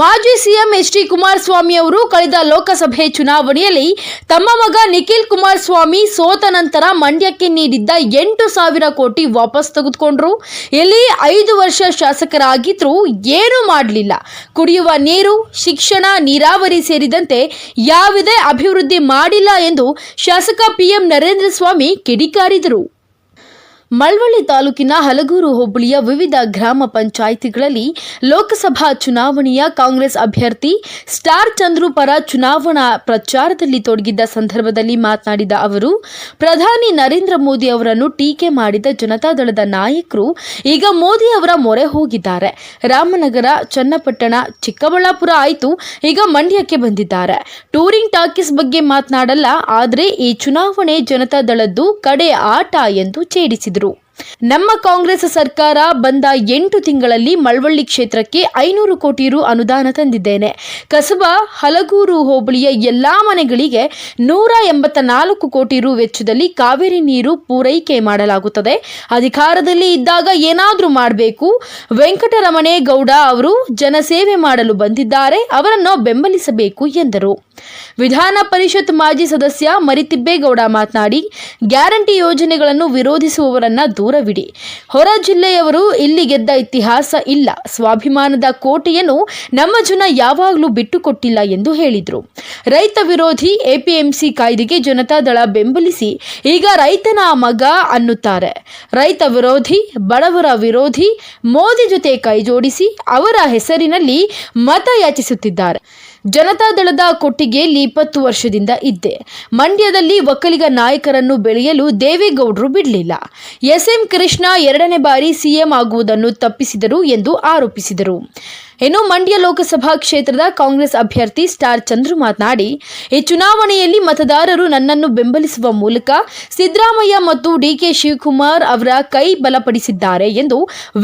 ಮಾಜಿ CM H D Kumaraswamy ಅವರು ಕಳೆದ ಲೋಕಸಭೆ ಚುನಾವಣೆಯಲ್ಲಿ ತಮ್ಮ ಮಗ ನಿಖಿಲ್ ಕುಮಾರಸ್ವಾಮಿ ಸೋತ ನಂತರ ಮಂಡ್ಯಕ್ಕೆ ನೀಡಿದ್ದ ಎಂಟು ಸಾವಿರ ಕೋಟಿ ವಾಪಸ್ ತೆಗೆದುಕೊಂಡ್ರು. ಇಲ್ಲಿ ಐದು ವರ್ಷ ಶಾಸಕರಾಗಿದ್ರೂ ಏನೂ ಮಾಡಲಿಲ್ಲ. ಕುಡಿಯುವ ನೀರು, ಶಿಕ್ಷಣ, ನೀರಾವರಿ ಸೇರಿದಂತೆ ಯಾವುದೇ ಅಭಿವೃದ್ಧಿ ಮಾಡಿಲ್ಲ ಎಂದು ಶಾಸಕ ಪಿಎಂ ನರೇಂದ್ರ ಸ್ವಾಮಿ ಕಿಡಿಕಾರಿದರು. ಮಳವಳ್ಳಿ ತಾಲೂಕಿನ ಹಲಗೂರು ಹೋಬಳಿಯ ವಿವಿಧ ಗ್ರಾಮ ಪಂಚಾಯಿತಿಗಳಲ್ಲಿ ಲೋಕಸಭಾ ಚುನಾವಣೆಯ ಕಾಂಗ್ರೆಸ್ ಅಭ್ಯರ್ಥಿ ಸ್ಟಾರ್ ಚಂದ್ರು ಪರ ಚುನಾವಣಾ ಪ್ರಚಾರದಲ್ಲಿ ತೊಡಗಿದ್ದ ಸಂದರ್ಭದಲ್ಲಿ ಮಾತನಾಡಿದ ಅವರು, ಪ್ರಧಾನಿ ನರೇಂದ್ರ ಮೋದಿ ಅವರನ್ನು ಟೀಕೆ ಮಾಡಿದ ಜನತಾದಳದ ನಾಯಕರು, ಈಗ ಮೋದಿ ಅವರ ಮೊರೆ ಹೋಗಿದ್ದಾರೆ. ರಾಮನಗರ, ಚನ್ನಪಟ್ಟಣ, ಚಿಕ್ಕಬಳ್ಳಾಪುರ ಆಯಿತು, ಈಗ ಮಂಡ್ಯಕ್ಕೆ ಬಂದಿದ್ದಾರೆ. ಟೂರಿಂಗ್ ಟಾಕೀಸ್ ಬಗ್ಗೆ ಮಾತನಾಡಲ್ಲ, ಆದರೆ ಈ ಚುನಾವಣೆ ಜನತಾದಳದ್ದು ಕಡೆ ಆಟ ಎಂದು ಛೇಡಿಸಿದರು. ನಮ್ಮ ಕಾಂಗ್ರೆಸ್ ಸರ್ಕಾರ ಬಂದ ಎಂಟು ತಿಂಗಳಲ್ಲಿ ಮಳವಳ್ಳಿ ಕ್ಷೇತ್ರಕ್ಕೆ ಐನೂರು ಕೋಟಿ ರು ಅನುದಾನ ತಂದಿದ್ದೇನೆ. ಕಸಬಾ, ಹಲಗೂರು ಹೋಬಳಿಯ ಎಲ್ಲಾ ಮನೆಗಳಿಗೆ ನೂರ ಎಂಬತ್ತ ನಾಲ್ಕು ಕೋಟಿ ರು ವೆಚ್ಚದಲ್ಲಿ ಕಾವೇರಿ ನೀರು ಪೂರೈಕೆ ಮಾಡಲಾಗುತ್ತದೆ. ಅಧಿಕಾರದಲ್ಲಿ ಇದ್ದಾಗ ಏನಾದರೂ ಮಾಡಬೇಕು. ವೆಂಕಟರಮಣೇಗೌಡ ಅವರು ಜನಸೇವೆ ಮಾಡಲು ಬಂದಿದ್ದಾರೆ. ಅವರನ್ನು ಬೆಂಬಲಿಸಬೇಕು ಎಂದರು. ವಿಧಾನ ಪರಿಷತ್ ಮಾಜಿ ಸದಸ್ಯ ಮರಿತಿಬ್ಬೇಗೌಡ ಮಾತನಾಡಿ, ಗ್ಯಾರಂಟಿ ಯೋಜನೆಗಳನ್ನು ವಿರೋಧಿಸುವವರನ್ನ ದೂರವಿಡಿ. ಹೊರ ಜಿಲ್ಲೆಯವರು ಇಲ್ಲಿ ಗೆದ್ದ ಇತಿಹಾಸ ಇಲ್ಲ. ಸ್ವಾಭಿಮಾನದ ಕೋಟೆಯನ್ನು ನಮ್ಮ ಜನ ಯಾವಾಗಲೂ ಬಿಟ್ಟುಕೊಟ್ಟಿಲ್ಲ ಎಂದು ಹೇಳಿದರು. ರೈತ ವಿರೋಧಿ ಎಪಿಎಂಸಿ ಕಾಯ್ದೆಗೆ ಜನತಾದಳ ಬೆಂಬಲಿಸಿ ಈಗ ರೈತನ ಮಗ ಅನ್ನುತ್ತಾರೆ. ರೈತ ವಿರೋಧಿ, ಬಡವರ ವಿರೋಧಿ ಮೋದಿ ಜೊತೆ ಕೈಜೋಡಿಸಿ ಅವರ ಹೆಸರಿನಲ್ಲಿ ಮತ ಯಾಚಿಸುತ್ತಿದ್ದಾರೆ. ಜನತಾದಳದ ಕೊಟ್ಟಿಗೆಯಲ್ಲಿ ಇಪ್ಪತ್ತು ವರ್ಷದಿಂದ ಇದ್ದೆ. ಮಂಡ್ಯದಲ್ಲಿ ಒಕ್ಕಲಿಗ ನಾಯಕರನ್ನು ಬೆಳೆಯಲು ದೇವೇಗೌಡರು ಬಿಡಲಿಲ್ಲ. ಎಸ್ಎಂ ಕೃಷ್ಣ ಎರಡನೇ ಬಾರಿ ಸಿಎಂ ಆಗುವುದನ್ನು ತಪ್ಪಿಸಿದರು ಎಂದು ಆರೋಪಿಸಿದರು. ಇನ್ನು ಮಂಡ್ಯ ಲೋಕಸಭಾ ಕ್ಷೇತ್ರದ ಕಾಂಗ್ರೆಸ್ ಅಭ್ಯರ್ಥಿ ಸ್ಟಾರ್ ಚಂದ್ರು ಮಾತನಾಡಿ, ಈ ಚುನಾವಣೆಯಲ್ಲಿ ಮತದಾರರು ನನ್ನನ್ನು ಬೆಂಬಲಿಸುವ ಮೂಲಕ ಸಿದ್ದರಾಮಯ್ಯ ಮತ್ತು ಡಿಕೆ ಶಿವಕುಮಾರ್ ಅವರ ಕೈ ಬಲಪಡಿಸಿದ್ದಾರೆ ಎಂದು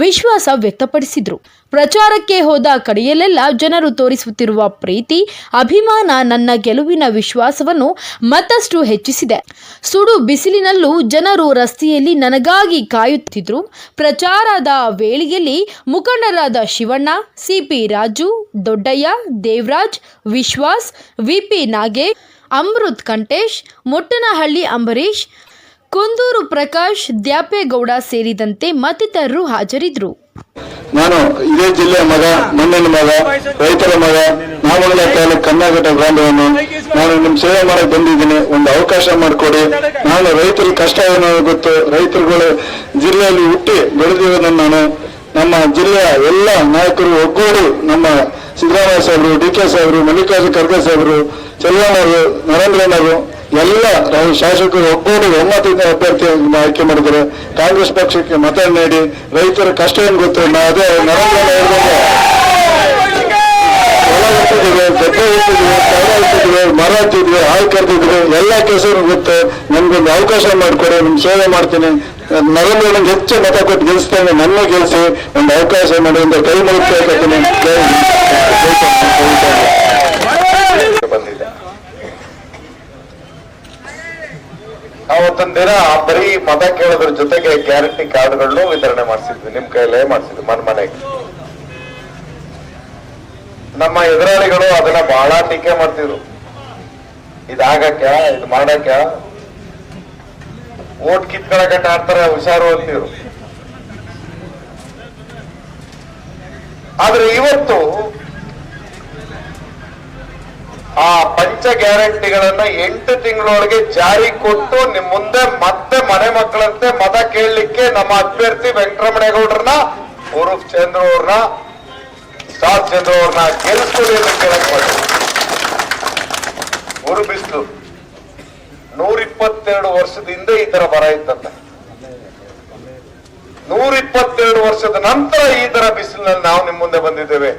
ವಿಶ್ವಾಸ ವ್ಯಕ್ತಪಡಿಸಿದರು. ಪ್ರಚಾರಕ್ಕೆ ಹೋದ ಕಡೆಯಲ್ಲೆಲ್ಲ ಜನರು ತೋರಿಸುತ್ತಿರುವ ಪ್ರೀತಿ, ಅಭಿಮಾನ ನನ್ನ ಗೆಲುವಿನ ವಿಶ್ವಾಸವನ್ನು ಮತ್ತಷ್ಟು ಹೆಚ್ಚಿಸಿದೆ. ಸುಡು ಬಿಸಿಲಿನಲ್ಲೂ ಜನರು ರಸ್ತೆಯಲ್ಲಿ ನನಗಾಗಿ ಕಾಯುತ್ತಿದ್ರು. ಪ್ರಚಾರದ ವೇಳೆಯಲ್ಲಿ ಮುಖಂಡರಾದ ಶಿವಣ್ಣ ಸಿಪಿ ರಾಜು, ದೊಡ್ಡಯ್ಯ, ದೇವರಾಜ್, ವಿಶ್ವಾಸ್, ವಿಪಿ ನಾಗೇಶ್, ಅಮೃತ್ ಕಂಟೇಶ್, ಮುಟ್ಟನಹಳ್ಳಿ ಅಂಬರೀಶ್ ಕುಂದೂರು ಪ್ರಕಾಶ್, ದ್ಯಾಪೇಗೌಡ ಸೇರಿದಂತೆ ಮತ್ತಿತರರು ಹಾಜರಿದ್ದರು. ನಾನು ಇದೇ ಜಿಲ್ಲೆಯ ಮಗ, ಮಣ್ಣಿನ ಮಗ, ರೈತರ ಮಗ ನಾಮಂಗಲ ತಾಲೂಕು ಕನ್ನಘಟ್ಟ ಗ್ರಾಮವನ್ನು ನಾನು ನಿಮ್ ಸೇವೆ ಮಾಡಕ್ ಬಂದಿದ್ದೀನಿ. ಒಂದು ಅವಕಾಶ ಮಾಡಿಕೊಡಿ. ನಾನು ರೈತರ ಕಷ್ಟ ಏನೋ ಗೊತ್ತು, ರೈತರುಗಳು ಜಿಲ್ಲೆಯಲ್ಲಿ ಹುಟ್ಟಿ ಬೆಳೆದಿರೋದನ್ನು ನಾನು ನಮ್ಮ ಜಿಲ್ಲೆಯ ಎಲ್ಲ ನಾಯಕರು ಒಗ್ಗೂಡಿ ನಮ್ಮ ಸಿದ್ದರಾಮಯ್ಯ ಸಾಹೇಬರು, ಡಿ ಕೆ ಸಾಹೇಬರು, ಮಲ್ಲಿಕಾರ್ಜುನ ಖರ್ಗೆ ಸಾಹೇಬರು ನರೇಂದ್ರ ನರೇಂದ್ರಣ್ಣವರು ಎಲ್ಲ ಶಾಸಕರು ಒಗ್ಗೂಡಿ ಒಮ್ಮತದಿಂದ ಅಭ್ಯರ್ಥಿ ಆಯ್ಕೆ ಮಾಡಿದರೆ ಕಾಂಗ್ರೆಸ್ ಪಕ್ಷಕ್ಕೆ ಮತ ನೀಡಿ ರೈತರ ಕಷ್ಟ ಏನು ಗೊತ್ತಿಲ್ಲ ಅದೇ ನರೇಂದ್ರ ಹೊಲ ದೊಡ್ಡ ಗದ್ದೆ ಇಟ್ಟಿದ್ದೀವಿ ತೋಟ ಇಟ್ಟಿದ್ದೀವಿ ಮರ ಹಚ್ಚಿದ್ವಿ ಹಾಲು ಕರೆದಿದ್ವಿ ಎಲ್ಲ ಕೆಲಸನೂ ಗೊತ್ತು ನನ್ಗೊಂದು ಅವಕಾಶ ಮಾಡಿಕೊಡಿ, ನಿಮ್ ಸೇವೆ ಮಾಡ್ತೀನಿ. ನರೇಂದ್ರ ನಂಗೆ ಹೆಚ್ಚು ಮತ ಕೊಟ್ಟು ಗೆಲ್ಸ್ತೇನೆ, ನನ್ನ ಗೆಲ್ಸಿ. ಒಂದು ಅವಕಾಶ ಮಾಡಿ, ಒಂದು ಕೈ. ಬಂದಿದೆ ಅವತ್ತೊಂದ್ ದಿನ ಬರೀ ಮತ ಕೇಳೋದ್ರ ಜೊತೆಗೆ ಗ್ಯಾರಂಟಿ ಕಾರ್ಡ್ಗಳನ್ನು ವಿತರಣೆ ಮಾಡಿಸಿದ್ವಿ. ನಿಮ್ ಕೈಲೇ ಮಾಡಿಸಿದ್ವಿ ಮನ್ ಮನೆಗೆ ನಮ್ಮ ಎದುರಾಳಿಗಳು ಅದನ್ನ ಬಹಳ ಟೀಕೆ ಮಾಡ್ತಿದ್ರು. ಇದಾಗಕ್ಕ, ಇದು ಮಾಡಕ್ಕ. ಓಟ್ ಕಿತ್ಕೊಳಕಟ್ಟ ಆಡ್ತಾರೆ ಹುಷಾರು ಅಂತಿದ್ರು ಆದ್ರೆ ಇವತ್ತು ಆ ಪಂಚ ಗ್ಯಾರಂಟಿಗಳನ್ನ ಎಂಟು ತಿಂಗಳೊಳಗೆ ಜಾರಿ ಕೊಟ್ಟು ನಿಮ್ ಮುಂದೆ ಮತ್ತೆ ಮನೆ ಮಕ್ಕಳಂತೆ ಮತ ಕೇಳಲಿಕ್ಕೆ ನಮ್ಮ ಅಭ್ಯರ್ಥಿ ವೆಂಕಟರಮಣೇಗೌಡ್ರನ್ನ ಉರುಫ್ ಚಂದ್ರ ಅವ್ರನ್ನ ಅವ್ರನ್ನ ಗೆಲ್ಲಿಸ್ಕೊಡಿ ಅಂತ ಕೇಳಕ್ ಮಾಡಿದ್ರು ಬಿಸಿಲು. ನೂರಿಪ್ಪತ್ತೆರಡು ವರ್ಷದ ಹಿಂದೆ ಈ ತರ ಬರ ಇತ್ತಂತ. ನೂರಿಪ್ಪತ್ತೆರಡು ವರ್ಷದ ನಂತರ ಈ ತರ ಬಿಸಿಲಿನಲ್ಲಿ ನಾವು ನಿಮ್ ಮುಂದೆ ಬಂದಿದ್ದೇವೆ.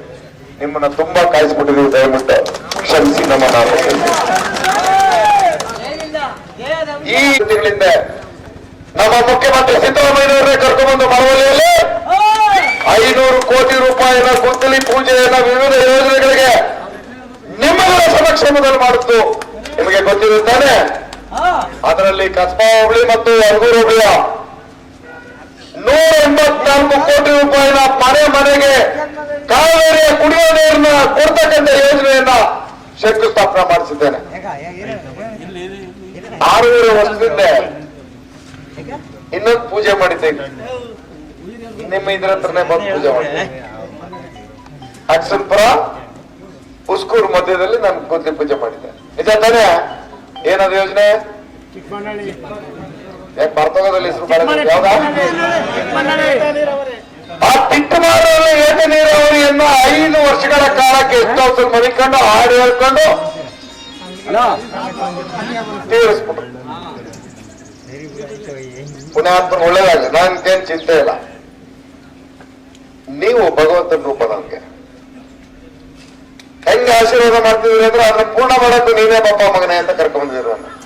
ನಿಮ್ಮನ್ನ ತುಂಬಾ ಕಾಯಿಸ್ಬಿಟ್ಟಿದ್ದೀವಿ ದಯವಿಟ್ಟು ಕ್ಷಮಿಸಿ ನಮ್ಮ ನಾವು ಈ ತಿಂಗಳಿಂದ ನಮ್ಮ ಮುಖ್ಯಮಂತ್ರಿ ಸಿದ್ದರಾಮಯ್ಯನವರನ್ನೇ ಕರ್ಕೊಂಡ್ಬಂದು ಮಳವಳ್ಳಿಯಲ್ಲಿ ಐನೂರು ಕೋಟಿ ಗುದ್ದಲಿ ಪೂಜೆಯನ್ನ ವಿವಿಧ ಯೋಜನೆಗಳಿಗೆ ನಿಮ್ಮಗಳ ಸಮಕ್ಷಮದಲ್ಲಿ ಮಾಡಿತ್ತು. ನಿಮಗೆ ಗೊತ್ತಿರುತ್ತಾನೆ. ಅದರಲ್ಲಿ ಕಸ್ಬಾ ಹೋಬಳಿ ಮತ್ತು ಯಲಗೂರು ಹೋಬಳಿಯ ನೂರ ಎಂಬತ್ನಾಲ್ಕು ಕೋಟಿ ರೂಪಾಯಿನ ಮನೆ ಮನೆಗೆ ಕಾವೇರಿಯ ಕುಡಿಯುವ ನೀರನ್ನ ಕೊಡ್ತಕ್ಕಂಥ ಯೋಜನೆಯನ್ನ ಶಂಕುಸ್ಥಾಪನೆ ಮಾಡಿಸಿದ್ದೇನೆ. ಆರೂವರೆ ವರ್ಷದಿಂದ ಇನ್ನೊಂದು ಪೂಜೆ ಮಾಡಿದ್ದೇನೆ. ನಿಮ್ಮ ಇದ್ರ ಹತ್ರನೇ ಬಂದು ಪೂಜೆ ಮಾಡಿದ್ದೆ ಅಕ್ಷನ್ಪುರ ಉಸ್ಕೂರು ಮಧ್ಯದಲ್ಲಿ ನಾನು ಕೂತ್ಲಿ ಪೂಜೆ ಮಾಡಿದ್ದೆ ನಿಜ ತಾನೇ? ಏನದು ಯೋಜನೆ? ಬರ್ತೋಗದಲ್ಲಿ ಹೆಸರು ಯಾವ್ದಾ? ಆ ತಿಟ್ಟಮಾರಲ್ಲಿ ಏಕ ನೀರಾವರಿಯನ್ನ ಐದು ವರ್ಷಗಳ ಕಾಲಕ್ಕೆ ಎಷ್ಟು ಅಲ್ಲಿ ಮನಿಕೊಂಡು ಹಾಡು ಹೇಳ್ಕೊಂಡು ತೀರಿಸ್ಬಿಟ್ರು. ಪುಣ್ಯಾತ್ಮ ಒಳ್ಳೇದಾಗಲಿ ನನ್ಗೇನ್ ಚಿಂತೆ ಇಲ್ಲ. ನೀವು ಭಗವಂತನ ರೂಪ ನನ್ಗೆ ಹೆಂಗೆ ಆಶೀರ್ವಾದ ಮಾಡ್ತಿದ್ರಿ ಅಂದ್ರೆ ಅದನ್ನ ಪೂರ್ಣ ಮಾಡಕ್ಕೆ ನೀವೇ ಪಾಪ ಮಗನೇ ಅಂತ ಕರ್ಕೊಂಡ್ ಬಂದಿದ್ರು ನನ್ನ